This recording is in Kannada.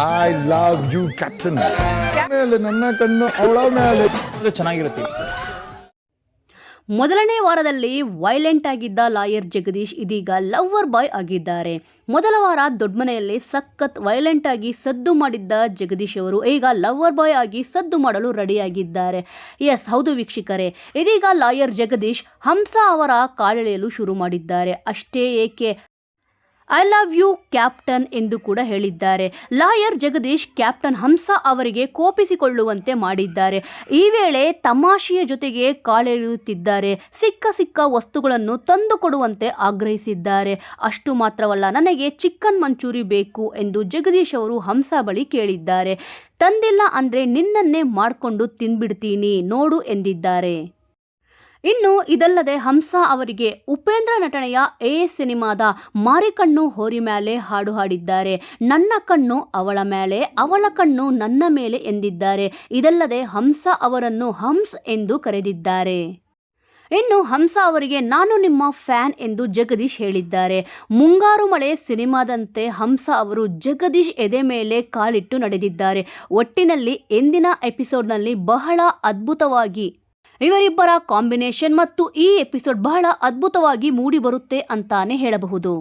ಐ ಲವ್ ಯು ಕ್ಯಾಪ್ಟನ್ ಮೇಲೆ ನನ್ನ ಕಣ್ಣು ಅವಳ ಮೇಲೆ. ಚೆನ್ನಾಗಿರುತ್ತೆ. ಮೊದಲನೇ ವಾರದಲ್ಲಿ ವೈಲೆಂಟ್ ಆಗಿದ್ದ ಲಾಯರ್ ಜಗದೀಶ್ ಇದೀಗ ಲವ್ವರ್ ಬಾಯ್ ಆಗಿದ್ದಾರೆ. ಮೊದಲ ವಾರ ದೊಡ್ಡಮನೆಯಲ್ಲಿ ಸಖತ್ ವೈಲೆಂಟ್ ಆಗಿ ಸದ್ದು ಮಾಡಿದ್ದ ಜಗದೀಶ್ ಅವರು ಈಗ ಲವ್ವರ್ ಬಾಯ್ ಆಗಿ ಸದ್ದು ಮಾಡಲು ರೆಡಿಯಾಗಿದ್ದಾರೆ ಎಸ್ ಹೌದು ವೀಕ್ಷಕರೇ. ಇದೀಗ ಲಾಯರ್ ಜಗದೀಶ್ ಹಂಸ ಅವರ ಕಾಲೆಳೆಯಲು ಶುರು ಮಾಡಿದ್ದಾರೆ. ಅಷ್ಟೇ ಏಕೆ? ಐ ಲವ್ ಯು ಕ್ಯಾಪ್ಟನ್ ಎಂದು ಕೂಡ ಹೇಳಿದ್ದಾರೆ. ಲಾಯರ್ ಜಗದೀಶ್ ಕ್ಯಾಪ್ಟನ್ ಹಂಸ ಅವರಿಗೆ ಕೋಪಿಸಿಕೊಳ್ಳುವಂತೆ ಮಾಡಿದ್ದಾರೆ. ಈ ವೇಳೆ ತಮಾಷೆಯ ಜೊತೆಗೆ ಕಾಲೆಳೆಯುತ್ತಿದ್ದಾರೆ. ಸಿಕ್ಕ ಸಿಕ್ಕ ವಸ್ತುಗಳನ್ನು ತಂದುಕೊಡುವಂತೆ ಆಗ್ರಹಿಸಿದ್ದಾರೆ. ಅಷ್ಟು ಮಾತ್ರವಲ್ಲ, ನನಗೆ ಚಿಕನ್ ಮಂಚೂರಿ ಬೇಕು ಎಂದು ಜಗದೀಶ್ ಅವರು ಹಂಸ ಬಳಿ ಕೇಳಿದ್ದಾರೆ. ತಂದಿಲ್ಲ ಅಂದರೆ ನಿನ್ನನ್ನೇ ಮಾಡಿಕೊಂಡು ತಿನ್ಬಿಡ್ತೀನಿ, ನೋಡು ಎಂದಿದ್ದಾರೆ. ಇನ್ನು ಇದಲ್ಲದೆ ಹಂಸ ಅವರಿಗೆ ಉಪೇಂದ್ರ ನಟನೆಯ ಎ ಸಿನಿಮಾದ ಮಾರಿಕಣ್ಣು ಹೋರಿ ಮೇಲೆ ಹಾಡು ಹಾಡಿದ್ದಾರೆ. ನನ್ನ ಕಣ್ಣು ಅವಳ ಮೇಲೆ ಅವಳ ಕಣ್ಣು ನನ್ನ ಮೇಲೆ ಎಂದಿದ್ದಾರೆ. ಇದಲ್ಲದೆ ಹಂಸ ಅವರನ್ನು ಹಂಸ್ ಎಂದು ಕರೆದಿದ್ದಾರೆ. ಇನ್ನು ಹಂಸ ಅವರಿಗೆ ನಾನು ನಿಮ್ಮ ಫ್ಯಾನ್ ಎಂದು ಜಗದೀಶ್ ಹೇಳಿದ್ದಾರೆ. ಮುಂಗಾರು ಮಳೆ ಸಿನಿಮಾದಂತೆ ಹಂಸ ಅವರು ಜಗದೀಶ್ ಎದೆ ಮೇಲೆ ಕಾಲಿಟ್ಟು ನಡೆದಿದ್ದಾರೆ. ಒಟ್ಟಿನಲ್ಲಿ ಎಂದಿನ ಎಪಿಸೋಡ್ನಲ್ಲಿ ಬಹಳ ಅದ್ಭುತವಾಗಿ ಇವರಿಬ್ಬರ ಕಾಂಬಿನೇಷನ್ ಮತ್ತು ಈ ಎಪಿಸೋಡ್ ಬಹಳ ಅದ್ಭುತವಾಗಿ ಮೂಡಿಬರುತ್ತೆ ಅಂತಾನೆ ಹೇಳಬಹುದು.